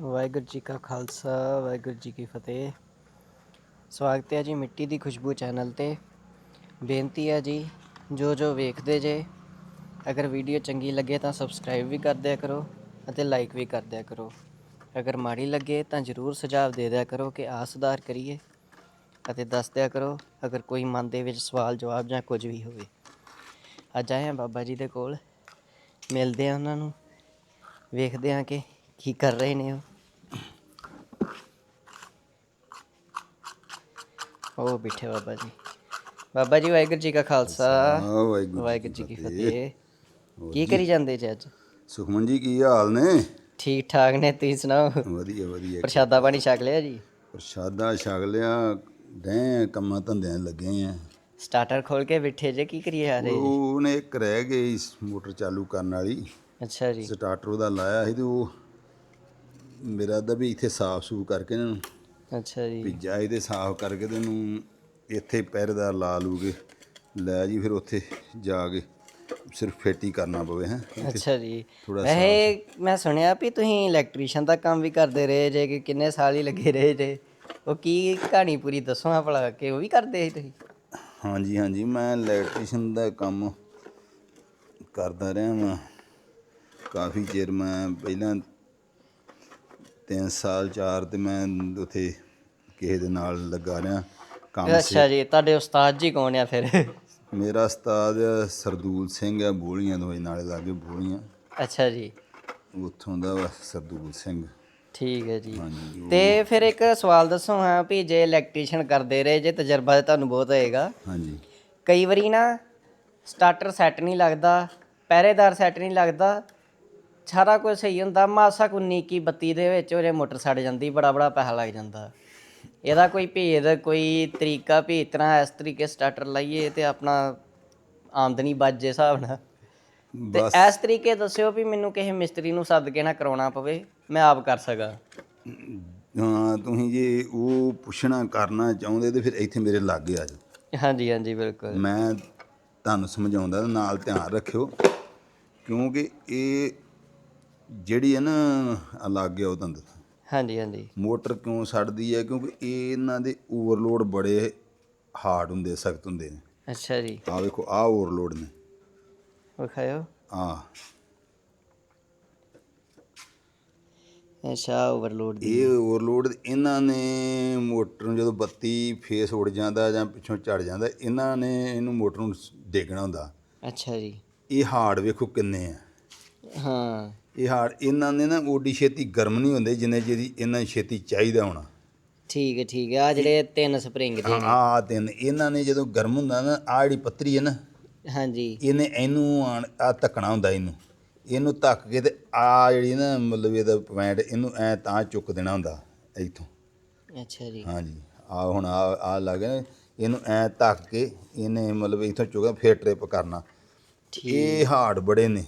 ਵਾਹਿਗੁਰੂ ਜੀ ਕਾ ਖਾਲਸਾ, ਵਾਹਿਗੁਰੂ ਜੀ ਕੀ ਫਤਿਹ। ਸਵਾਗਤ ਹੈ ਜੀ ਮਿੱਟੀ ਦੀ ਖੁਸ਼ਬੂ ਚੈਨਲ ਤੇ। ਬੇਨਤੀ ਹੈ ਜੀ, ਜੋ ਜੋ ਵੇਖਦੇ ਜੇ, ਅਗਰ ਵੀਡੀਓ ਚੰਗੀ ਲੱਗੇ ਤਾਂ ਸਬਸਕ੍ਰਾਈਬ ਵੀ ਕਰ ਦਿਆ ਕਰੋ ਅਤੇ ਲਾਈਕ ਵੀ ਕਰ ਦਿਆ ਕਰੋ। ਅਗਰ ਮਾੜੀ ਲੱਗੇ ਤਾਂ ਜਰੂਰ ਸੁਝਾਅ ਦੇ ਦਿਆ ਕਰੋ ਕਿ ਆ ਸੁਧਾਰ ਕਰੀਏ ਅਤੇ ਦੱਸ ਦਿਆ ਕਰੋ ਅਗਰ ਕੋਈ ਮਨ ਦੇ ਵਿੱਚ ਸਵਾਲ, ਜਵਾਬ ਜਾਂ ਕੁਝ ਵੀ ਹੋਵੇ। ਅੱਜ ਆਏ ਹਾਂ ਬਾਬਾ ਜੀ ਦੇ ਕੋਲ। ਮਿਲਦੇ ਹਾਂ ਉਹਨਾਂ ਨੂੰ। ਵੇਖਦੇ ਹਾਂ ਕਿ ਕੀ ਕਰ ਰਹੇ ਨੇ ਉਹ? ਉਹ ਬਿਠੇ ਬਾਬਾ ਜੀ। ਬਾਬਾ ਜੀ ਵਾਹਿਗੁਰੂ ਜੀ ਕਾ ਖਾਲਸਾ। ਵਾਹਿਗੁਰੂ ਜੀ ਕੀ ਫਤਿਹ। ਕੀ ਕਰੀ ਜਾਂਦੇ ਜੀ ਅੱਜ? ਸੁਖਮਨ ਜੀ ਕੀ ਹਾਲ ਨੇ? ਠੀਕ ਠਾਕ ਨੇ ਤੁਸੀਂ ਸੁਣਾਓ? ਵਧੀਆ ਵਧੀਆ। ਪ੍ਰਸ਼ਾਦਾ ਪਾਣੀ ਛਕ ਲਿਆ ਜੀ? ਪ੍ਰਸ਼ਾਦਾ ਛਕ ਲਿਆ ਡੈ ਕੰਮਾਂ ਧੰਦਿਆਂ ਲੱਗੇ ਆ। ਸਟਾਰਟਰ ਖੋਲ ਕੇ ਬਿਠੇ ਜੇ ਕੀ ਕਰੀਏ ਆ ਰਹੇ ਜੀ ਉਹਨੇ ਇੱਕ ਰਹਿ ਗਈ ਇਸ ਮੋਟਰ ਚਾਲੂ ਕਰਨ ਵਾਲੀ। ਅੱਛਾ ਜੀ। ਸਟਾਰਟਰ ਉਹਦਾ ਲਾਇਆ ਸੀ ਤੇ ਉਹ ਮੇਰਾ ਦਾ ਵੀ ਇੱਥੇ ਸਾਫ਼ ਸੂ ਕਰਕੇ ਇਹਨਾਂ। ਨੂੰ ਅੱਛਾ ਜੀ। ਭਿੱਜਾ ਇਹਦੇ ਸਾਫ਼ ਕਰਕੇ ਤੇ ਇਹਨੂੰ ਇੱਥੇ ਪਹਿਰੇਦਾਰ ਲਾ ਲੂਗੇ। ਲੈ ਜੀ ਫਿਰ ਉੱਥੇ ਜਾ ਕੇ ਸਿਰਫ ਫੇਟੀ ਕਰਨਾ ਪਵੇ ਹੈ। ਅੱਛਾ ਜੀ। ਥੋੜ੍ਹਾ ਵੈਸੇ ਮੈਂ ਸੁਣਿਆ ਵੀ ਤੁਸੀਂ ਇਲੈਕਟ੍ਰੀਸ਼ੀਅਨ ਦਾ ਕੰਮ ਵੀ ਕਰਦੇ ਰਹੇ ਜੇ ਕਿ ਕਿੰਨੇ ਸਾਲ ਹੀ ਲੱਗੇ ਰਹੇ ਜੇ। ਉਹ ਕੀ ਕਹਾਣੀ ਪੂਰੀ ਦੱਸੋ ਆ ਭਲਾ ਕਿ ਉਹ ਵੀ ਕਰਦੇ ਸੀ ਤੁਸੀਂ? ਹਾਂਜੀ ਹਾਂਜੀ। ਮੈਂ ਇਲੈਕਟ੍ਰੀਸ਼ੀਅਨ ਦਾ ਕੰਮ ਕਰਦਾ ਰਿਹਾ ਮੈਂ ਕਾਫੀ ਚਿਰ ਮੈਂ ਪਹਿਲਾਂ 3 ਸਾਲ 4 ਤੇ ਮੈਂ ਉੱਥੇ ਕਿਸੇ ਦੇ ਨਾਲ ਲੱਗਾ ਰਿਹਾ ਕੰਮ ਸੀ ਅੱਛਾ ਜੀ ਤੁਹਾਡੇ ਉਸਤਾਦ ਜੀ ਕੌਣ ਆ ਫਿਰ? ਮੇਰਾ ਉਸਤਾਦ ਸਰਦੂਲ ਸਿੰਘ ਹੈ ਬੋਲੀਆਂ ਤੋਂ ਨਾਲੇ ਲਾਗੇ ਬੋਲੀਆਂ। ਅੱਛਾ ਜੀ। ਉੱਥੋਂ ਦਾ ਸਰਦੂਲ ਸਿੰਘ। ਠੀਕ ਹੈ ਜੀ। ਤੇ ਫਿਰ ਇੱਕ ਸਵਾਲ ਦੱਸੋ ਹਾਂ ਵੀ ਜੇ ਇਲੈਕਟ੍ਰੀਸ਼ੀਅਨ ਕਰਦੇ ਰਹੇ ਜੇ ਤਜਰਬਾ ਤਾਂ ਤੁਹਾਨੂੰ ਬਹੁਤ ਹੋਏਗਾ। ਹਾਂਜੀ। ਕਈ ਵਾਰੀ ਨਾ ਸਟਾਰਟਰ ਸੈੱਟ ਨਹੀਂ ਲੱਗਦਾ ਪਹਿਰੇਦਾਰ ਸੈੱਟ ਨਹੀਂ ਲੱਗਦਾ ਸਾਰਾ ਕੁਝ ਸਹੀ ਹੁੰਦਾ ਮਾਸਾ ਕੁ ਨਿੱਕੀ ਬੱਤੀ ਦੇ ਵਿੱਚ ਉਹਦੇ ਮੋਟਰ ਸੜ ਜਾਂਦੀ ਬੜਾ ਬੜਾ ਪੈਸਾ ਲੱਗ ਜਾਂਦਾ। ਇਹਦਾ ਕੋਈ ਭੇਦ ਕੋਈ ਤਰੀਕਾ ਵੀ ਇਸ ਤਰ੍ਹਾਂ ਇਸ ਤਰੀਕੇ ਸਟਾਰਟਰ ਲਾਈਏ ਤੇ ਆਪਣਾ ਆਮਦਨੀ ਬਚ ਜੇ ਹਿਸਾਬ ਨਾਲ। ਤੇ ਬਸ। ਇਸ ਤਰੀਕੇ ਦੱਸਿਓ ਵੀ ਮੈਨੂੰ ਕਿਸੇ ਮਿਸਤਰੀ ਨੂੰ ਸੱਦ ਕੇ ਨਾ ਕਰਾਉਣਾ ਪਵੇ ਮੈਂ ਆਪ ਕਰ ਸਕਾਂ। ਹਾਂ ਤੁਸੀਂ ਜੇ ਉਹ ਪੁੱਛਣਾ ਕਰਨਾ ਚਾਹੁੰਦੇ ਤੇ ਫਿਰ ਇੱਥੇ ਮੇਰੇ ਲਾਗੇ ਆ ਜਾਓ। ਹਾਂਜੀ ਹਾਂਜੀ ਬਿਲਕੁਲ। ਮੈਂ ਤੁਹਾਨੂੰ ਸਮਝਾਉਂਦਾ ਨਾਲ ਧਿਆਨ ਰੱਖਿਓ ਕਿਉਂਕਿ ਇਹ ਜਿਹੜੀ ਹੈ ਨਾ ਅਲੱਗ ਹੈ ਉਹ ਤੁਹਾਨੂੰ ਦੱਸਾਂ। ਹਾਂਜੀ ਹਾਂਜੀ। ਮੋਟਰ ਕਿਉਂ ਸੜਦੀ ਹੈ? ਕਿਉਂਕਿ ਇਹ ਇਹਨਾਂ ਦੇ ਓਵਰਲੋਡ ਬੜੇ ਹਾਰਡ ਹੁੰਦੇ ਸਖਤ ਹੁੰਦੇ ਨੇ। ਅੱਛਾ ਜੀ। ਆਹ ਵੇਖੋ ਆਹ ਓਵਰਲੋਡ ਨੇ। ਵਿਖਾਇਓ। ਆਹ। ਅੱਛਾ ਓਵਰਲੋਡ ਦੀ। ਇਹ ਓਵਰਲੋਡ ਇਹਨਾਂ ਨੇ ਮੋਟਰ ਨੂੰ ਜਦੋਂ ਬੱਤੀ ਫੇਸ ਉੜ ਜਾਂਦਾ ਜਾਂ ਪਿੱਛੋਂ ਝੜ ਜਾਂਦਾ ਇਹਨਾਂ ਨੇ ਇਹਨੂੰ ਮੋਟਰ ਨੂੰ ਡੇਗਣਾ ਹੁੰਦਾ। ਅੱਛਾ ਜੀ। ਇਹ ਹਾਰਡ ਵੇਖੋ ਕਿੰਨੇ ਆ। ਹਾਂ। ਇਹ ਹਾਰਡ ਇਹਨਾਂ ਨੇ ਨਾ ਓਡੀ ਛੇਤੀ ਗਰਮ ਨਹੀਂ ਹੁੰਦੇ ਜਿੰਨੇ ਜਿਹਦੀ ਇਹਨਾਂ ਨੂੰ ਛੇਤੀ ਚਾਹੀਦਾ ਹੋਣਾ। ਠੀਕ ਹੈ ਠੀਕ ਹੈ। ਆ ਜਿਹੜੇ ਤਿੰਨ ਸਪਰਿੰਗ ਦੇ। ਨੇ ਆ ਤਿੰਨ। ਇਹਨਾਂ ਨੇ ਜਦੋਂ ਗਰਮ ਹੁੰਦਾ ਨਾ ਆ ਜਿਹੜੀ ਪੱਤਰੀ ਹੈ ਨਾ ਹਾਂਜੀ। ਇਹਨੇ ਇਹਨੂੰ ਆ ਧੱਕਣਾ ਹੁੰਦਾ ਇਹਨੂੰ। ਇਹਨੂੰ ਧੱਕ ਕੇ ਤੇ ਆ ਜਿਹੜੀ ਨਾ ਮਤਲਬ ਇਹਦਾ ਪੁਆਇੰਟ ਇਹਨੂੰ ਐ ਤਾਂ ਚੁੱਕ ਦੇਣਾ ਹੁੰਦਾ ਇੱਥੋਂ। ਅੱਛਾ ਜੀ। ਹਾਂਜੀ। ਆ ਹੁਣ ਆ ਆ ਲੱਗ ਗਿਆ ਇਹਨੂੰ ਐ ਧੱਕ ਕੇ ਇਹਨੇ ਮਤਲਬ ਇੱਥੋਂ ਚੁੱਕਣਾ ਫਿਰ ਟ੍ਰਿਪ ਕਰਨਾ। ਇਹ ਹਾਰਡ ਬੜੇ ਨੇ।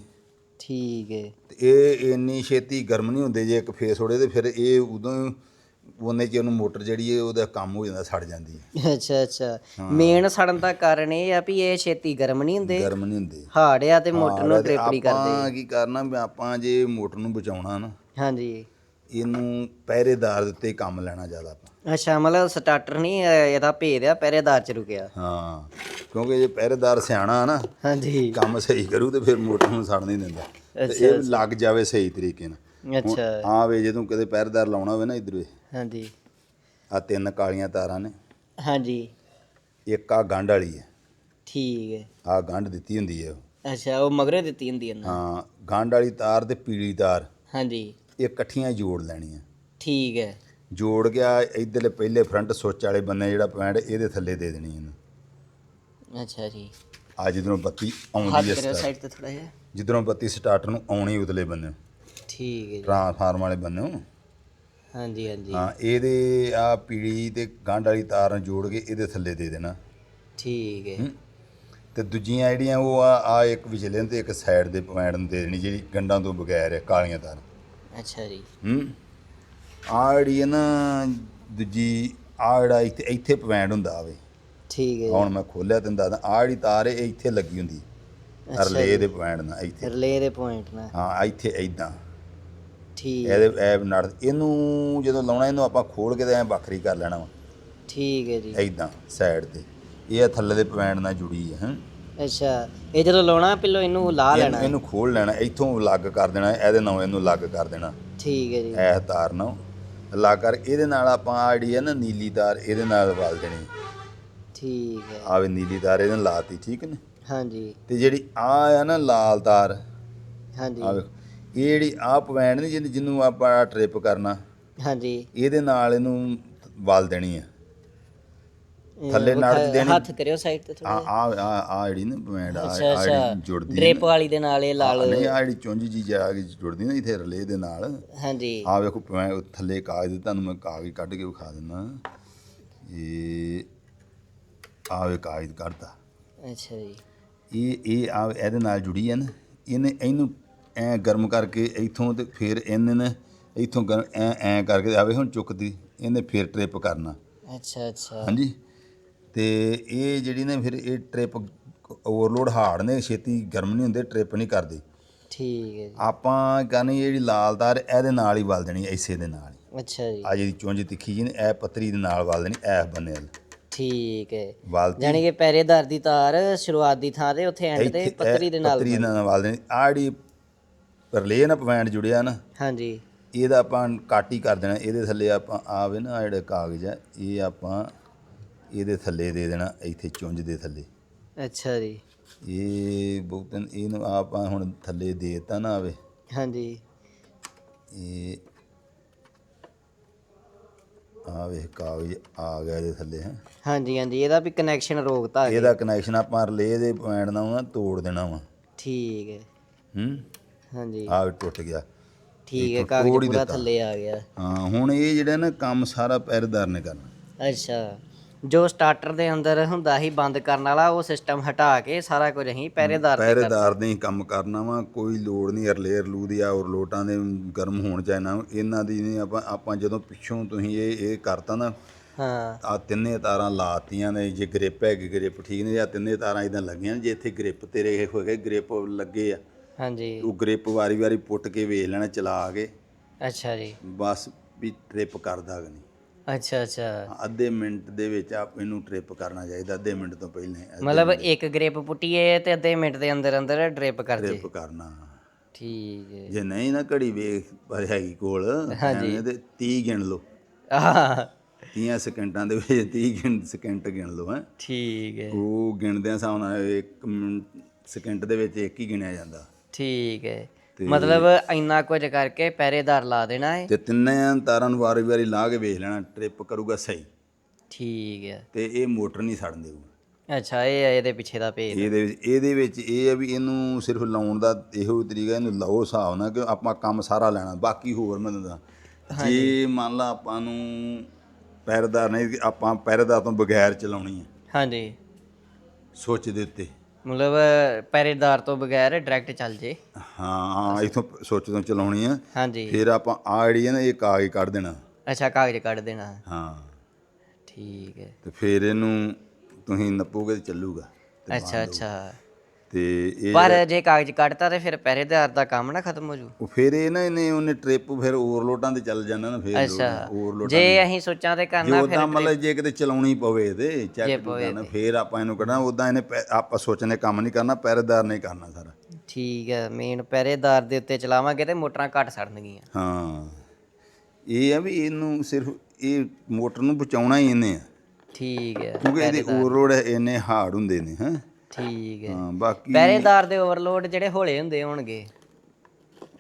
ਠੀਕ ਹੈ। ਇਹ ਇੰਨੀ ਛੇਤੀ ਗਰਮ ਨਹੀਂ ਹੁੰਦੇ ਜੇ ਇੱਕ ਫੇਸ ਉੜੇ ਤੇ ਫਿਰ ਇਹ ਉਦੋਂ ਉਹਨੇ ਚ ਉਹਨੂੰ ਮੋਟਰ ਜਿਹੜੀ ਹੈ ਉਹਦਾ ਕੰਮ ਹੋ ਜਾਂਦਾ ਸੜ ਜਾਂਦੀ ਹੈ। ਅੱਛਾ ਅੱਛਾ। ਮੇਨ ਸੜਨ ਦਾ ਕਾਰਨ ਇਹ ਆ ਵੀ ਇਹ ਛੇਤੀ ਗਰਮ ਨਹੀਂ ਹੁੰਦੇ। ਗਰਮ ਨਹੀਂ ਹੁੰਦੇ। ਹਾਰਡ ਆ ਤੇ ਮੋਟਰ ਨੂੰ ਤੇ ਡ੍ਰਿਪ ਨਹੀਂ ਕਰਦੇ ਆਪਾਂ ਕੀ ਕਰਨਾ ਵੀ ਆਪਾਂ ਜੇ ਮੋਟਰ ਨੂੰ ਬਚਾਉਣਾ ਨਾ ਹਾਂਜੀ। ਇਹਨੂੰ ਪਹਿਰੇਦਾਰ ਦੇ ਉੱਤੇ ਹੀ ਕੰਮ ਲੈਣਾ ਜ਼ਿਆਦਾ ਆਪਾਂ। ਅੱਛਾ ਮਤਲਬ ਸਟਾਰਟਰ ਨਹੀਂ ਇਹਦਾ ਭੇਦ ਆ ਪਹਿਰੇਦਾਰ ਚ ਰੁਕਿਆ। ਹਾਂ ਕਿਉਂਕਿ ਜੇ ਪਹਿਰੇਦਾਰ ਸਿਆਣਾ ਨਾ ਹਾਂਜੀ। ਕੰਮ ਸਹੀ ਕਰੂ ਤੇ ਫਿਰ ਮੋਟਰ ਨੂੰ ਸੜ ਨਹੀਂ ਦਿੰਦਾ। ਤੇ ਇਹ ਲੱਗ ਜਾਵੇ ਸਹੀ ਤਰੀਕੇ ਨਾਲ। ਅੱਛਾ। ਆ ਵੇ ਜਦੋਂ ਕਦੇ ਪਹਿਰੇਦਾਰ ਲਾਉਣਾ ਹੋਵੇ ਨਾ ਇਧਰ ਹਾਂਜੀ। ਆ ਤਿੰਨ ਕਾਲੀਆਂ ਤਾਰਾਂ ਨੇ। ਹਾਂਜੀ। ਇੱਕ ਆ ਗੰਢ ਵਾਲੀ ਹੈ। ਠੀਕ ਹੈ। ਆ ਗੰਢ ਦਿੱਤੀ ਹੁੰਦੀ ਹੈ। ਅੱਛਾ ਉਹ ਮਗਰੇ ਦਿੱਤੀ ਹੁੰਦੀ ਇਹਨਾਂ ਹਾਂ ਗੰਢ ਵਾਲੀ ਤਾਰ ਤੇ ਪੀਲੀ ਤਾਰ। ਹਾਂਜੀ। ਇਹ ਇਕੱਠੀਆਂ ਜੋੜ ਲੈਣੀਆਂ। ਠੀਕ ਹੈ। ਜੋੜ ਗਿਆ ਇਧਰਲੇ ਪਹਿਲੇ ਫਰੰਟ ਸੁੱਚ ਵਾਲੇ ਬੰਨੇ ਜਿਹੜਾ ਪੁਆਇੰਟ ਇਹਦੇ ਥੱਲੇ ਦੇ ਦੇਣੀ ਇਹਨੂੰ। ਅੱਛਾ ਜੀ। ਆ ਜਿੱਧਰੋਂ ਬੱਤੀ ਆਉਂਦੀ ਹੈ ਸਾਈਡ ਤੇ ਥੋੜਾ ਜਿਹਾ। ਜਿੱਧਰੋਂ ਬੱਤੀ ਸਟਾਰਟਰ ਨੂੰ ਆਉਣੀ ਉਤਲੇ ਬੰਨੇ ਠੀਕ ਹੈ ਜੀ। ਟਰਾਂਸਫਾਰਮ ਵਾਲੇ ਬੰਨੇ ਹਾਂਜੀ ਹਾਂਜੀ। ਹਾਂ ਇਹਦੇ ਆ ਪੀੜੀ ਤੇ ਗੰਢ ਵਾਲੀ ਤਾਰ ਨੂੰ ਜੋੜ ਕੇ ਇਹਦੇ ਥੱਲੇ ਦੇ ਦੇਣਾ। ਠੀਕ ਹੈ। ਤੇ ਦੂਜੀਆਂ ਜਿਹੜੀਆਂ ਉਹ ਆ ਆ ਇੱਕ ਵਿਚਲੇ ਤੇ ਇੱਕ ਸਾਈਡ ਦੇ ਪੁਆਇੰਟ ਨੂੰ ਦੇ ਦੇਣੀ ਜਿਹੜੀ ਗੰਢਾਂ ਤੋਂ ਬਗੈਰ ਹੈ ਕਾਲੀਆਂ ਤਾਰ। ਅੱਛਾ ਜੀ। ਹੂੰ। ਆ ਜਿਹੜੀ ਹੈ ਨਾ ਦੂਜੀ ਆ ਜਿਹੜਾ ਇੱਥੇ ਇੱਥੇ ਪੁਆਇੰਟ ਹੁੰਦਾ ਆਵੇ ਠੀਕ ਹੈ ਹੁਣ ਮੈਂ ਖੋਲਿਆ ਤੈਨੂੰ ਦੱਸਦਾ ਆ ਜਿਹੜੀ ਤਾਰ ਹੈ ਇੱਥੇ ਲੱਗੀ ਹੁੰਦੀ। ਰਲੇ ਦੇ ਪੁਆਇੰਟ ਨਾਲ ਇੱਥੇ। ਰਿਲੇ ਦੇ ਪੁਆਇੰਟ ਨਾਲ। ਹਾਂ ਇੱਥੇ ਐਦਾਂ ਠੀਕ। ਇਹਦੇ ਐ ਨੜ ਇਹਨੂੰ ਜਦੋਂ ਲਾਉਣਾ ਇਹਨੂੰ ਆਪਾਂ ਖੋਲ ਕੇ ਤੇ ਐ ਵੱਖਰੀ ਕਰ ਲੈਣਾ ਵਾ। ਠੀਕ ਹੈ ਜੀ। ਐਦਾਂ ਸਾਈਡ ਤੇ। ਇਹ ਆ ਥੱਲੇ ਦੇ ਪੈਣ ਨਾਲ ਜੁੜੀ ਹੈ ਹੈਂ। ਅੱਛਾ ਇਹ ਜਦੋਂ ਲਾਉਣਾ ਪਹਿਲਾਂ ਇਹਨੂੰ ਲਾ ਲੈਣਾ। ਇਹਨੂੰ ਖੋਲ ਲੈਣਾ ਇੱਥੋਂ ਲੱਗ ਕਰ ਦੇਣਾ ਇਹਦੇ ਨਾਲ ਇਹਨੂੰ ਲੱਗ ਕਰ ਦੇਣਾ। ਠੀਕ ਹੈ ਜੀ। ਇਹ ਤਾਰ ਨਾਲ। ਲੱਗ ਕਰ ਇਹਦੇ ਨਾਲ ਆਪਾਂ ਆਹ ਜਿਹੜੀ ਹੈ ਨਾ ਨੀਲੀ ਤਾਰ ਇਹਦੇ ਨਾਲ ਵਲ ਦੇਣੀ। ਠੀਕ ਹੈ। ਆਵੇ ਨੀਲੀ ਤਾਰ ਇਹਦੇ ਨਾਲ ਲਾਤੀ ਠੀਕ ਨੇ? ਹਾਂਜੀ। ਤੇ ਜਿਹੜੀ ਆ ਆ ਨਾ ਲਾਲ ਤਾਰ ਹਾਂਜੀ। ਆ ਵੇਖੋ ਇਹ ਜਿਹੜੀ ਆ ਪਵੈਣ ਨਹੀਂ ਜਿਹਨੂੰ- ਜਿਹਨੂੰ ਆਪਾਂ ਟ੍ਰਿਪ ਕਰਨਾ ਹਾਂਜੀ। ਇਹਦੇ ਨਾਲ ਇਹਨੂੰ ਵਲ ਦੇਣੀ ਆ। ਥੱਲੇ ਵਿਖਾ- ਦੇਣੀ। ਹੱਥ ਕਰਿਓ ਸਾਈਡ ਤੇ ਥੋੜਾ ਆ ਆ ਆ ਜਿਹੜੀ ਨਾ ਪਵੈਣ ਆ ਆ ਜਿਹੜੀ ਜੁੜਦੀ ਡ੍ਰਿਪ। ਵਾਲੀ ਦੇ ਨਾਲ ਇਹ ਲਾਲ ਨਹੀਂ ਆ ਜਿਹੜੀ ਚੁੰਝ ਜੀ ਜਾ ਕੇ ਜੁੜਦੀ ਨਾ ਇੱਥੇ ਰਲੇ ਦੇ ਨਾਲ। ਹਾਂਜੀ। ਆ ਵੇਖੋ ਮੈਂ ਉਹ ਥੱਲੇ ਕਾਗਜ਼ ਤੁਹਾਨੂੰ ਮੈਂ ਕਾਗਜ਼ ਕੱਢ ਕੇ ਵਿਖਾ ਦਿੰਦਾ ਇਹ ਆ ਵੇ ਕਾਗਜ਼ ਕੱਢਤਾ। ਅੱਛਾ ਜੀ। ਇਹ ਇਹ ਆ ਇਹਦੇ ਨਾਲ ਜੁੜੀ ਹੈ ਨਾ ਇਹਨੇ ਇਹਨੂੰ ਐ ਗਰਮ ਕਰਕੇ ਇੱਥੋਂ ਤੇ ਫਿਰ ਇਹਨੇ ਨੇ ਇੱਥੋਂ ਐ ਐ ਕਰਕੇ ਆਵੇ ਹੁਣ ਚੁੱਕਦੀ ਇਹਨੇ ਫਿਰ ਟ੍ਰਿਪ ਕਰਨਾ। ਅੱਛਾ ਅੱਛਾ। ਹਾਂਜੀ। ਤੇ ਇਹ ਜਿਹੜੀ ਨੇ ਫਿਰ ਇਹ ਟ੍ਰਿਪ ਓਵਰਲੋਡ ਹਾਰਡ ਨੇ ਛੇਤੀ ਗਰਮ ਨਹੀਂ ਹੁੰਦੇ ਟ੍ਰਿਪ ਨਹੀਂ ਕਰਦੇ। ਠੀਕ ਹੈ ਜੀ। ਆਪਾਂ ਕਰਨੀ ਜਿਹੜੀ ਲਾਲ ਤਾਰ ਇਹਦੇ ਨਾਲ ਹੀ ਵਲ ਦੇਣੀ ਐਸੇ ਦੇ ਨਾਲ ਅੱਛਾ ਜੀ। ਆ ਜਿਹੜੀ ਚੁੰਝ ਤਿੱਖੀ ਜੀ ਨੇ ਇਹ ਪੱਤਰੀ ਦੇ ਨਾਲ ਵਲ ਦੇਣੀ ਐ ਬੰਨੇ ਵੱਲ ਠੀਕ ਹੈ। ਵਲਤੀ ਯਾਨੀ ਕਿ ਪਹਿਰੇਦਾਰ ਦੀ ਤਾਰ ਸ਼ੁਰੂਆਤ ਦੀ ਥਾਂ ਤੇ ਉੱਥੇ ਐਂਡ ਤੇ ਇੱਥੇ ਪੱਤਰੀ ਦੇ ਨਾਲ ਪੱਤਰੀ ਦੇ ਨਾਲ ਵਲ ਦੇਣੀ ਆ ਜਿਹੜੀ ਪਰਲੇ ਨਾ ਪਵੈਂਟ ਜੁੜਿਆ ਨਾ ਹਾਂਜੀ। ਇਹਦਾ ਆਪਾਂ ਕੱਟ ਹੀ ਕਰ ਦੇਣਾ। ਇਹਦੇ ਥੱਲੇ ਆਪਾਂ ਆਵੇ ਨਾ ਆਹ ਜਿਹੜੇ ਕਾਗਜ਼ ਆ ਇਹ ਆਪਾਂ ਇਹਦੇ ਥੱਲੇ ਦੇ ਦੇਣਾ ਇੱਥੇ ਚੁੰਝ ਦੇ ਥੱਲੇ। ਅੱਛਾ ਜੀ। ਇਹ ਬਹੁਤਨ ਇਹਨੂੰ ਆਪਾਂ ਹੁਣ ਥੱਲੇ ਦੇਤਾ ਨਾ ਆਵੇ ਹਾਂਜੀ। ਇਹ ਆਵੇ ਕਾਗਜ਼ ਆ ਗਿਆ ਇਹਦੇ ਥੱਲੇ ਹੈ। ਹਾਂਜੀ ਹਾਂਜੀ ਇਹਦਾ ਵੀ ਕਨੈਕਸ਼ਨ ਰੋਕਤਾ ਇਹਦਾ ਕਨੈਕਸ਼ਨ ਆਪਾਂ ਰਿਲੇ ਦੇ ਪੁਆਇੰਟ ਨਾਲ ਨਾ ਤੋੜ ਦੇਣਾ ਵਾ। ਠੀਕ ਹੈ। ਹੂੰ? ਹਾਂਜੀ। ਆ ਟੁੱਟ ਗਿਆ। ਠੀਕ ਹੈ ਕਾਗਜ਼ ਪੂਰਾ। ਥੱਲੇ ਆ ਗਿਆ। ਹਾਂ ਹੁਣ ਇਹ ਜਿਹੜਾ ਨਾ ਕੰਮ ਸਾਰਾ ਪੈਰਦਾਰ ਨੇ ਕਰਨਾ। ਅੱਛਾ। ਜੋ ਸਟਾਰਟਰ ਦੇ ਅੰਦਰ ਹੁੰਦਾ ਸੀ ਬੰਦ ਕਰਨ ਵਾਲਾ ਉਹ ਸਿਸਟਮ ਹਟਾ ਕੇ ਸਾਰਾ ਕੁਝ ਅਸੀਂ ਪਹਿਰੇਦਾਰ ਤੇ ਪਹਿਰੇਦਾਰ ਨੇ ਹੀ ਕੰਮ ਕਰਨਾ ਵਾ ਕੋਈ ਲੋੜ ਨਹੀਂ ਰਲੇ ਰਲੂ ਦੀ ਆ ਔਰ ਲੋਟਾਂ ਦੇ ਗਰਮ ਹੋਣ ਚਾਹੀਨਾ ਇਹਨਾਂ ਦੀ ਨਹੀਂ ਆਪਾਂ ਆਪਾਂ ਜਦੋਂ ਪਿੱਛੋਂ ਤੁਸੀਂ ਇਹ ਇਹ ਕਰਤਾ ਨਾ ਹਾਂ। ਆ ਤਿੰਨੇ ਤਾਰਾਂ ਲਾਤੀਆਂ ਨੇ ਜੇ ਗ੍ਰਿਪ ਹੈਗੀ ਗ੍ਰਿਪ ਠੀਕ ਨੇ ਆ ਤਿੰਨੇ ਤਾਰਾਂ ਇਦਾਂ ਲੱਗੀਆਂ ਨੇ, ਜੇ ਇੱਥੇ ਗ੍ਰਿਪ ਤੇਰੇ ਇਹ ਹੋਏ ਗ੍ਰਿਪ ਲੱਗੇ ਆ। ਹਾਂਜੀ। ਉਹ ਗ੍ਰਿਪ ਵਾਰੀ-ਵਾਰੀ ਪੁੱਟ ਕੇ ਵੇਖ ਲੈਣਾ ਚਲਾ ਕੇ। ਅੱਛਾ ਜੀ। ਬਸ ਵੀ ਟ੍ਰਿਪ ਕਰਦਾ ਕਿ ਨਹੀਂ। ਅੱਛਾ ਅੱਛਾ। ਅੱਧੇ ਮਿੰਟ ਦੇ ਵਿੱਚ ਆਪ ਇਹਨੂੰ ਟ੍ਰਿਪ ਕਰਨਾ ਚਾਹੀਦਾ ਅੱਧੇ ਮਿੰਟ ਤੋਂ ਪਹਿਲਾਂ ਮਤਲਬ ਇੱਕ ਗ੍ਰਿਪ ਪੁੱਟੀਏ ਤੇ ਅੱਧੇ ਮਿੰਟ ਦੇ ਅੰਦਰ ਅੰਦਰ ਡ੍ਰਿਪ ਕਰ ਜੇ। ਟ੍ਰਿਪ ਕਰਨਾ। ਠੀਕ ਹੈ ਜੇ ਨਹੀਂ ਨਾ ਘੜੀ ਵੇਖ ਪਰ ਹੈਗੀ ਕੋਲ ਐਵੇਂ ਤੇ 30 ਗਿਣ ਲਓ। ਆਹ। 30 ਸਕਿੰਟਾਂ ਦੇ ਵਿੱਚ 30 ਗਿਣ ਸਕਿੰਟ ਗਿਣ ਲਓ ਹੈ। ਠੀਕ ਹੈ ਉਹ ਗਿਣਦਿਆਂ ਹਿਸਾਬ ਨਾਲ ਸਕਿੰਟ ਦੇ ਵਿੱਚ ਇੱਕ ਹੀ ਗਿਣਿਆ ਜਾਂਦਾ। ਠੀਕ ਹੈ ਮਤਲਬ ਇੰਨਾ ਕੁਝ ਕਰਕੇ ਪਹਿਰੇਦਾਰ ਲਾ ਦੇਣਾ ਹੈ ਤੇ ਤਿੰਨੇ ਤਾਰਾਂ ਨੂੰ ਵਾਰੀ-ਵਾਰੀ ਲਾ ਕੇ ਵੇਖ ਲੈਣਾ ਟ੍ਰਿਪ ਕਰੂਗਾ ਸਹੀ। ਠੀਕ ਹੈ ਤੇ ਇਹ ਮੋਟਰ ਨਹੀਂ ਸੜਨ ਦੇਊਗਾ ਅੱਛਾ ਇਹ ਹੈ ਇਹਦੇ ਪਿੱਛੇ ਦਾ ਭੇਦ। ਇਹਦੇ ਵਿੱਚ ਇਹਦੇ ਵਿੱਚ ਇਹ ਹੈ ਵੀ ਇਹਨੂੰ ਸਿਰਫ ਲਾਉਣ ਦਾ ਇਹੋ ਤਰੀਕਾ ਇਹਨੂੰ ਲਾਓ ਹਿਸਾਬ ਨਾਲ ਕਿ ਆਪਾਂ ਕੰਮ ਸਾਰਾ ਲੈਣਾ ਬਾਕੀ ਹੋਰ ਮੈਂ ਦਿੰਦਾ। ਜੇ ਮੰਨ ਲਾ ਆਪਾਂ ਨੂੰ ਪਹਿਰੇਦਾਰ ਨਹੀਂ ਆਪਾਂ ਪਹਿਰੇਦਾਰ ਤੋਂ ਬਗੈਰ ਚਲਾਉਣੀ ਹੈ ਹਾਂਜੀ। ਸੁੱਚ ਦੇ ਉੱਤੇ। ਮਤਲਬ ਪਹਿਰੇਦਾਰ ਤੋਂ ਬਗੈਰ ਡਾਇਰੈਕਟ ਚੱਲ ਜੇ। ਹਾਂ ਇਥੋਂ ਸੁੱਚ ਤੋਂ ਚਲਾਉਣੀ ਹੈ ਹਾਂਜੀ। ਫਿਰ ਆਪਾਂ ਆ ਜਿਹੜੀ ਹੈ ਨਾ ਇਹ ਕਾਗਜ਼ ਕੱਢ ਦੇਣਾ। ਅੱਛਾ ਕਾਗਜ਼ ਕੱਢ ਦੇਣਾ। ਹਾਂ। ਠੀਕ ਹੈ। ਤੇ ਫਿਰ ਇਹਨੂੰ ਤੁਸੀਂ ਨੱਪੋਗੇ ਤੇ ਚੱਲੂਗਾ। ਅੱਛਾ ਅੱਛਾ। ਤੇ ਇਹ ਪਰ ਜੇ ਕਾਗਜ਼ ਕੱਢਤਾ ਤੇ ਫਿਰ ਪਹਿਰੇਦਾਰ ਦਾ ਕੰਮ ਨਾ ਖਤਮ ਹੋ ਜੂ। ਉਹ ਫਿਰ ਇਹ ਨਾ ਇਹਨੇ ਉਹਨੇ ਟ੍ਰਿਪ ਫਿਰ ਓਵਰਲੋਡਾਂ ਤੇ ਚੱਲ ਜਾਂਦਾ ਨਾ ਫਿਰ ਅੱਛਾ। ਓਵਰਲੋਡ ਜੇ ਅਸੀਂ ਸੋਚਾਂ ਤੇ ਕਰਨਾ ਉਦਾਂ ਮਤਲਬ ਜੇ ਕਿਤੇ ਚਲਾਉਣੀ ਪਵੇ ਤੇ ਚੈੱਕ ਕਰਨਾ ਫਿਰ ਆਪਾਂ ਇਹਨੂੰ ਕੱਢਣਾ ਉਦਾਂ ਇਹਨੇ ਆਪਾਂ ਸੋਚਨੇ ਕੰਮ ਨਹੀਂ ਕਰਨਾ ਪਹਿਰੇਦਾਰ ਨੇ ਕਰਨਾ ਸਾਰਾ। ਠੀਕ ਹੈ ਮੇਨ ਪਹਿਰੇਦਾਰ ਦੇ ਉੱਤੇ ਚਲਾਵਾਂਗੇ ਤੇ ਮੋਟਰਾਂ ਘੱਟ ਸੜਨਗੀਆਂ। ਹਾਂ। ਇਹ ਆ ਵੀ ਇਹਨੂੰ ਸਿਰਫ ਇਹ ਮੋਟਰ ਨੂੰ ਬਚਾਉਣਾ ਹੀ ਇਹਨੇ ਆ। ਠੀਕ ਹੈ ਕਿਉਂਕਿ ਇਹਦੇ ਓਵਰਲੋਡ ਇੰਨੇ ਹਾਰਡ ਹੁੰਦੇ ਨੇ ਹਾਂ। ਠੀਕ ਹੈ। ਹਾਂ ਬਾਕੀ ਪਹਿਰੇਦਾਰ ਦੇ ਓਵਰਲੋਡ ਜਿਹੜੇ ਹੌਲੇ ਹੁੰਦੇ ਹੋਣਗੇ।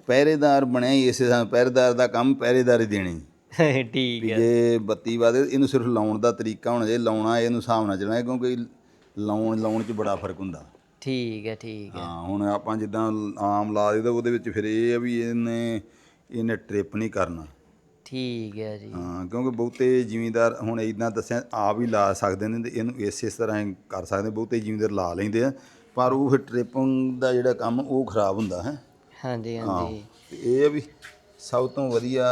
ਪਹਿਰੇਦਾਰ ਬਣਿਆ ਹੀ ਇਸੇ ਤਰ੍ਹਾਂ ਪਹਿਰੇਦਾਰ ਦਾ ਕੰਮ ਪਹਿਰੇਦਾਰ ਦੇਣੀ ਠੀਕ ਹੈ। ਜੇ ਬੱਤੀ ਵਾਦੇ ਇਹਨੂੰ ਸਿਰਫ ਲਾਉਣ ਦਾ ਤਰੀਕਾ ਹੋਣਾ ਜੇ ਲਾਉਣਾ ਇਹਨੂੰ ਹਿਸਾਬ ਨਾਲ ਚੱਲਣਾ ਕਿਉਂਕਿ ਲਾਉਣ ਲਾਉਣ 'ਚ ਬੜਾ ਫ਼ਰਕ ਹੁੰਦਾ। ਠੀਕ ਹੈ ਠੀਕ ਹੈ। ਹਾਂ ਹੁਣ ਆਪਾਂ ਜਿੱਦਾਂ ਆਮ ਲਾ ਦਿੱਤਾ ਉਹਦੇ ਵਿੱਚ ਫਿਰ ਇਹ ਆ ਵੀ ਇਹਨੇ ਇਹਨੇ ਟ੍ਰਿਪ ਨਹੀਂ ਕਰਨਾ। ਠੀਕ ਹੈ ਜੀ। ਹਾਂ ਕਿਉਂਕਿ ਬਹੁਤੇ ਜ਼ਿਮੀਂਦਾਰ ਹੁਣ ਇਦਾਂ ਦੱਸਿਆ ਆਪ ਹੀ ਲਾ ਸਕਦੇ ਨੇ ਤੇ ਇਹਨੂੰ ਇਸ ਇਸ ਤਰ੍ਹਾਂ ਹੀ ਕਰ ਸਕਦੇ ਬਹੁਤੇ ਜ਼ਿਮੀਂਦਾਰ ਲਾ ਲੈਂਦੇ ਆ ਪਰ ਉਹ ਫਿਰ ਟ੍ਰਿਪਿੰਗ ਦਾ ਜਿਹੜਾ ਕੰਮ ਉਹ ਖਰਾਬ ਹੁੰਦਾ ਹੈ। ਹਾਂਜੀ ਹਾਂਜੀ। ਤੇ ਇਹ ਆ ਵੀ ਸਭ ਤੋਂ ਵਧੀਆ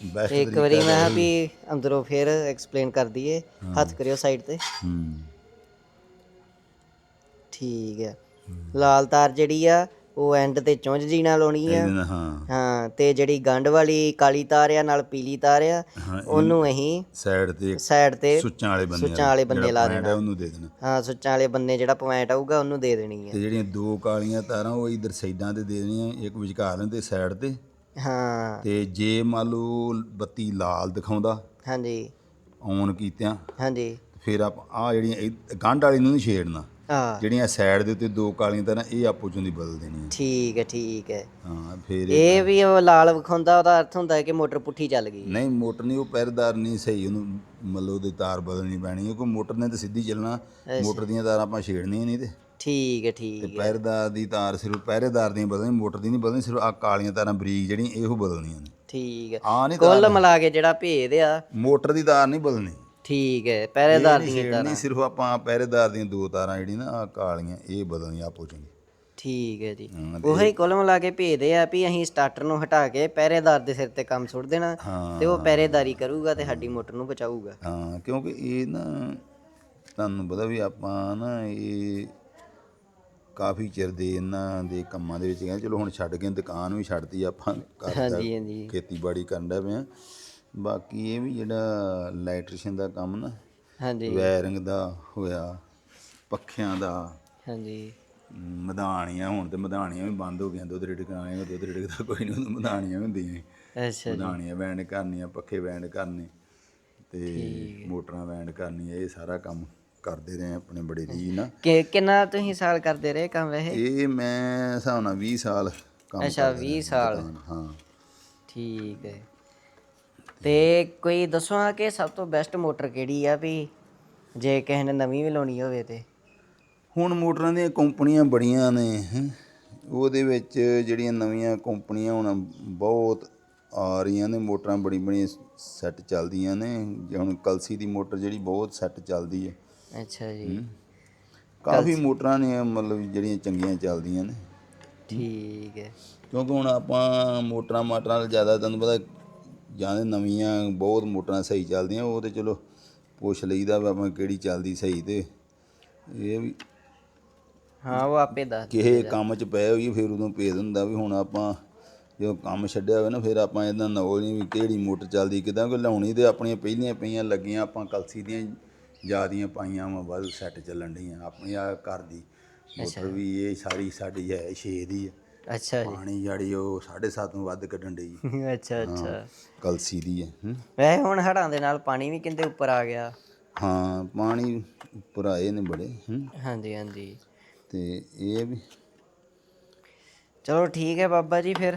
ਬੈਸਟ ਇੱਕ ਵਾਰੀ ਮੈਂ ਕਿਹਾ ਵੀ ਅੰਦਰੋਂ ਫਿਰ ਐਕਸਪਲੇਨ ਕਰ ਦਈਏ ਹੱਥ ਕਰਿਓ ਸਾਈਡ ਤੇ। ਹੂੰ। ਠੀਕ ਹੈ। ਲਾਲ ਤਾਰ ਜਿਹੜੀ ਆ ਉਹ ਐਂਡ ਤੇ ਚੁੰਝ ਜੀ ਨਾਲ ਲਾਉਣੀ ਆ। ਇਹਦੇ ਨਾਲ ਹਾਂ। ਹਾਂ ਤੇ ਜਿਹੜੀ ਗੰਢ ਵਾਲੀ ਕਾਲੀ ਤਾਰ ਆ ਨਾਲ ਪੀਲੀ ਤਾਰ ਆ ਹਾਂ ਉਹਨੂੰ ਅਸੀਂ ਸਾਈਡ ਤੇ ਇੱਕ ਸਾਈਡ ਤੇ ਸੁੱਚਾਂ ਵਾਲੇ ਬੰਦੇ ਸੁੱਚਾਂ ਵਾਲੇ ਬੰਦੇ ਲਾ ਦੇਣਾ। ਉਹਨੂੰ ਦੇ ਦੇਣਾ। ਹਾਂ ਸੁੱਚਾਂ ਵਾਲੇ ਬੰਨੇ ਜਿਹੜਾ ਪੁਆਇੰਟ ਆਊਗਾ ਉਹਨੂੰ ਦੇ ਦੇਣੀ ਤੇ ਆ ਜਿਹੜੀਆਂ ਦੋ ਕਾਲੀਆਂ ਤਾਰਾਂ ਉਹ ਇਧਰ ਸਾਈਡਾਂ ਤੇ ਦੇ ਦੇਣੀਆਂ ਇੱਕ ਵਿਚਕਾਰ ਤੇ ਸਾਈਡ ਤੇ। ਹਾਂ। ਤੇ ਜੇ ਮੰਨ ਲਓ ਬੱਤੀ ਲਾਲ ਦਿਖਾਉਂਦਾ ਹਾਂਜੀ। ਔਨ ਕੀਤਿਆਂ ਹਾਂਜੀ। ਫਿਰ ਆਪ ਆ ਜਿਹੜੀਆਂ ਇਹ ਗੰਢ ਵਾਲੀ ਨੂੰ ਨਹੀਂ ਛੇੜਨਾ। ਆ ਜਿਹੜੀਆਂ ਸਾਈਡ ਦੇ ਉੱਤੇ ਦੋ ਕਾਲੀਆਂ ਤਾਰਾਂ ਇਹ ਆਪੋ ਚੋਂ ਦੀ ਬਦਲ ਦੇਣੀਆਂ ਠੀਕ ਹੈ ਠੀਕ ਹੈ। ਹਾਂ ਫਿਰ ਇਹ ਵੀ ਉਹ ਲਾਲ ਵਿਖਾਉਂਦਾ ਉਹਦਾ ਅਰਥ ਹੁੰਦਾ ਹੈ ਕਿ ਮੋਟਰ ਪੁੱਠੀ ਚੱਲ ਗਈ। ਨਹੀਂ ਮੋਟਰ ਨਹੀਂ ਉਹ ਪੈਰਦਾਰ ਨਹੀਂ ਸਹੀ ਉਹਨੂੰ ਮਤਲਬ ਉਹਦੀ ਤਾਰ ਬਦਲਣੀ ਪੈਣੀ ਹੈ ਮੋਟਰ ਨੇ ਤਾਂ ਸਿੱਧੀ ਚੱਲਣਾ ਮੋਟਰ ਦੀਆਂ ਤਾਰਾਂ ਆਪਾਂ ਛੇੜਨੀਆਂ ਨਹੀਂ ਤੇ। ਠੀਕ ਹੈ ਠੀਕ ਹੈ। ਪੈਰਦਾਰ ਦੀ ਤਾਰ ਸਿਰਫ ਪਹਿਰੇਦਾਰ ਦੀਆਂ ਬਦਲਣੀ ਮੋਟਰ ਦੀ ਨਹੀਂ ਬਦਲਣੀ ਸਿਰਫ ਆ ਕਾਲੀਆਂ ਤਾਰਾਂ ਬਰੀਕ ਜਿਹੜੀਆਂ ਇਹੋ ਬਦਲਣੀਆਂ ਨੇ। ਠੀਕ ਹੈ। ਕੁੱਲ ਮਿਲਾ ਕੇ ਜਿਹੜਾ ਭੇਦ ਆ। ਮੋਟਰ ਦੀ ਤਾਰ ਨਹੀਂ ਬਦਲਣੀ। ਠੀਕ ਹੈ ਪਹਿਰੇਦਾਰ ਨਹੀਂ ਦੀਆਂ ਛੇੜਨੀ ਸਿਰਫ ਆਪਾਂ ਪਹਿਰੇਦਾਰ ਦੀਆਂ ਦੋ ਤਾਰਾਂ ਜਿਹੜੀਆਂ ਨਾ ਕਾਲੀਆਂ ਇਹ ਬਦਲਣੀਆਂ ਆਪੋ ਚ ਠੀਕ ਹੈ ਜੀ। ਹਾਂ, ਉਹੀ ਕੁੱਲ ਮਿਲਾ ਕੇ ਭੇਜਦੇ ਆ ਵੀ ਅਸੀਂ ਸਟਾਰਟਰ ਨੂੰ ਹਟਾ ਕੇ ਪਹਿਰੇਦਾਰ ਦੇ ਸਿਰ ਤੇ ਕੰਮ ਸੁੱਟ ਦੇਣਾ ਹਾਂ ਤੇ ਉਹ ਪਹਿਰੇਦਾਰੀ ਕਰੂਗਾ ਤੇ ਸਾਡੀ ਮੋਟਰ ਨੂੰ ਬਚਾਊਗਾ। ਹਾਂ ਕਿਉਂਕਿ ਇਹ ਨਾ ਤੁਹਾਨੂੰ ਪਤਾ ਵੀ ਆਪਾਂ ਨਾ ਇਹ ਕਾਫੀ ਚਿਰ ਦੇ ਇਹਨਾਂ ਦੇ ਕੰਮਾਂ ਦੇ ਵਿੱਚ ਗਏ ਚਲੋ ਹੁਣ ਛੱਡ ਕੇ ਦੁਕਾਨ ਵੀ ਛੱਡਤੀ ਆਪਾਂ ਘਰ ਦਾ ਹਾਂਜੀ। ਹਾਂਜੀ ਖੇਤੀਬਾੜੀ ਕਰਨ ਦਾ ਪਿਆ। ਬਾਕੀ ਇਹ ਵੀ ਜਿਹੜਾ ਇਲੈਕਟ੍ਰੀਸ਼ੀਅਨ ਦਾ ਕੰਮ ਨਾ ਹਾਂਜੀ। ਵਾਇਰਿੰਗ ਦਾ ਹੋਇਆ ਪੱਖਿਆਂ ਦਾ ਹਾਂਜੀ। ਮਧਾਣੀਆਂ ਹੁਣ ਤੇ ਮਧਾਣੀਆਂ ਵੀ ਬੰਦ ਹੋ ਗਈਆਂ ਦੁੱਧ ਰਿੜਕਾਣੇ ਦੁੱਧ ਰਿੜਕਦਾ ਕੋਈ ਨਹੀਂ ਉਦੋਂ ਮਧਾਣੀਆਂ ਹੁੰਦੀਆਂ। ਅੱਛਾ ਮਧਾਣੀਆਂ ਵੈਂਡ ਕਰਨੀਆਂ ਪੱਖੇ ਵੈਂਡ ਕਰਨੇ ਤੇ ਮੋਟਰਾਂ ਵੈਂਡ ਕਰਨੀਆਂ ਇਹ ਸਾਰਾ ਕੰਮ ਕਰਦੇ ਰਹੇ ਆਪਣੇ ਬੜੇ ਜੀ ਨਾ। ਕਿ ਕਿੰਨਾ ਤੁਸੀਂ ਸਾਲ ਕਰਦੇ ਰਹੇ ਕੰਮ ਵੈਸੇ? ਇਹ ਮੈਂ ਹਿਸਾਬ ਨਾਲ 20 ਸਾਲ ਕੰਮ ਅੱਛਾ ਕਰਦਾ 20 ਰਿਹਾ ਸਾਲ। ਹਾਂ। ਠੀਕ ਹੈ। ਤੇ ਕੋਈ ਦੱਸੋ ਆ ਕਿ ਸਭ ਤੋਂ ਬੈਸਟ ਮੋਟਰ ਕਿਹੜੀ ਆ ਵੀ ਜੇ ਕਿਸੇ ਨੇ ਨਵੀਂ ਵੀ ਲਾਉਣੀ ਹੋਵੇ ਤੇ? ਹੁਣ ਮੋਟਰਾਂ ਦੀਆਂ ਕੰਪਨੀਆਂ ਬੜੀਆਂ ਨੇ ਹੈਂ। ਉਹਦੇ ਵਿੱਚ ਜਿਹੜੀਆਂ ਨਵੀਆਂ ਕੰਪਨੀਆਂ ਹੁਣ ਬਹੁਤ ਆ ਰਹੀਆਂ ਨੇ ਮੋਟਰਾਂ ਬੜੀ ਬੜੀਆਂ ਸੈੱਟ ਚੱਲਦੀਆਂ ਨੇ। ਜੇ ਹੁਣ ਕਲਸੀ ਦੀ ਮੋਟਰ ਜਿਹੜੀ ਬਹੁਤ ਸੈੱਟ ਚੱਲਦੀ ਹੈ। ਅੱਛਾ ਜੀ। ਕਾਫੀ ਮੋਟਰਾਂ ਨੇ ਮਤਲਬ ਜਿਹੜੀਆਂ ਚੰਗੀਆਂ ਚੱਲਦੀਆਂ ਨੇ। ਠੀਕ ਹੈ। ਕਿਉਂਕਿ ਹੁਣ ਆਪਾਂ ਮੋਟਰਾਂ ਮਾਟਰਾਂ ਨਾਲ ਜ਼ਿਆਦਾ ਤੁਹਾਨੂੰ ਪਤਾ ਜਾਂ ਨਵੀਆਂ ਬਹੁਤ ਮੋਟਰਾਂ ਸਹੀ ਚੱਲਦੀਆਂ ਉਹ ਤੇ ਚਲੋ ਪੁੱਛ ਲਈਦਾ ਵੀ ਆਪਾਂ ਕਿਹੜੀ ਚੱਲਦੀ ਸਹੀ ਤੇ। ਇਹ ਵੀ ਹਾਂ ਉਹ ਆਪੇ ਦੱਸ ਕਿਸੇ ਕੰਮ 'ਚ ਪਏ ਹੋਈ ਫਿਰ ਉਦੋਂ ਭੇਦ ਹੁੰਦਾ ਵੀ ਹੁਣ ਆਪਾਂ ਜਦੋਂ ਕੰਮ ਛੱਡਿਆ ਹੋਵੇ ਨਾ ਫਿਰ ਆਪਾਂ ਇਹਦਾ ਨੌਲ ਨਹੀਂ ਵੀ ਕਿਹੜੀ ਮੋਟਰ ਚੱਲਦੀ ਕਿਦਾਂ ਕੋਈ ਲਾਉਣੀ ਤੇ ਆਪਣੀਆਂ ਪਹਿਲੀਆਂ ਪਈਆਂ ਲੱਗੀਆਂ ਆਪਾਂ ਕਲਸੀ ਦੀਆਂ ਜਿਆਦੀਆਂ ਪਾਈਆਂ ਵਾ ਵੱਧ ਸੈੱਟ ਚੱਲਣ ਡੀਆਂ ਆਪਣੀ ਆ ਘਰ ਦੀ ਮੋਟਰ ਵੀ ਇਹ ਸਾਰੀ ਸਾਡੀ ਹੈ 6 ਦੀ ਹੈ ਅੱਛਾ ਜੀ। ਪਾਣੀ ਜਿਹੜੀ ਉਹ 7.5 ਤੋਂ ਵੱਧ ਕੱਢਣ ਡਈ। ਅੱਛਾ ਅੱਛਾ। ਕਲਸੀ ਦੀ ਹੈ ਹੂੰ। ਵੈਸੇ ਹੁਣ ਹੜਾਂ ਦੇ ਨਾਲ ਪਾਣੀ ਵੀ ਕਿੰਦੇ ਉੱਪਰ ਆ ਗਿਆ। ਹਾਂ ਪਾਣੀ ਉੱਪਰ ਆਏ ਨੇ ਬੜੇ ਹੂੰ। ਹਾਂਜੀ ਹਾਂਜੀ। ਤੇ ਇਹ ਵੀ ਚਲੋ ਠੀਕ ਹੈ ਬਾਬਾ ਜੀ ਫਿਰ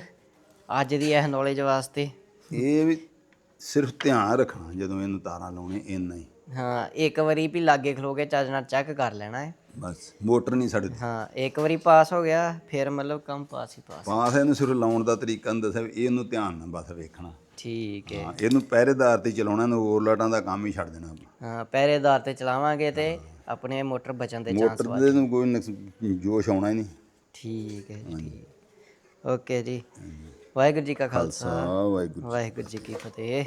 ਅੱਜ ਦੀ ਇਹ ਨੌਲੇਜ ਵਾਸਤੇ। ਇਹ ਵੀ ਸਿਰਫ ਧਿਆਨ ਰੱਖਣਾ ਜਦੋਂ ਇਹਨੂੰ ਤਾਰਾਂ ਲਾਉਣੇ ਇੰਨਾ ਹੀ। ਹਾਂ ਇੱਕ ਵਾਰੀ ਵੀ ਲਾਗੇ ਖਲੋ ਕੇ ਚੱਜ ਨਾਲ ਚੈੱਕ ਕਰ ਲੈਣਾ ਹੈ। ਬਸ ਮੋਟਰ ਨਹੀਂ ਸਾਡੇ ਹਾਂ ਇੱਕ ਵਾਰੀ ਪਾਸ ਹੋ ਗਿਆ ਫਿਰ ਮਤਲਬ ਕੰਮ ਪਾਸ ਹੀ ਪਾਸ। ਪਾਸ ਇਹਨੂੰ ਸਿਰਫ ਲਾਉਣ ਦਾ ਤਰੀਕਾ ਨਹੀਂ ਦੱਸਿਆ ਵੀ ਇਹਨੂੰ ਧਿਆਨ ਨਾਲ ਬਸ ਵੇਖਣਾ। ਠੀਕ ਹੈ। ਹਾਂ ਇਹਨੂੰ ਪਹਿਰੇਦਾਰ ਤੇ ਚਲਾਉਣਾ ਇਹਨੂੰ ਓਵਰਲਾਟਾਂ ਦਾ ਕੰਮ ਹੀ ਛੱਡ ਦੇਣਾ। ਆਪਾਂ ਹਾਂ ਪਹਿਰੇਦਾਰ ਤੇ ਚਲਾਵਾਂਗੇ ਤੇ ਆਪਣੇ ਮੋਟਰ ਬਚਣ ਦੇ ਚਾਂਸ ਮੋਟਰ ਦੇ ਨੂੰ ਕੋਈ ਨੁਕਸ- ਜੋਸ਼ ਆਉਣਾ ਹੀ ਨਹੀਂ। ਠੀਕ ਹੈ ਜੀ ਓਕੇ ਜੀ। ਵਾਹਿਗੁਰੂ ਜੀ ਕਾ ਖਾਲਸਾ। ਵਾਹਿਗੁਰੂ ਵਾਹਿਗੁਰੂ ਜੀ ਕੀ ਫਤਿਹ।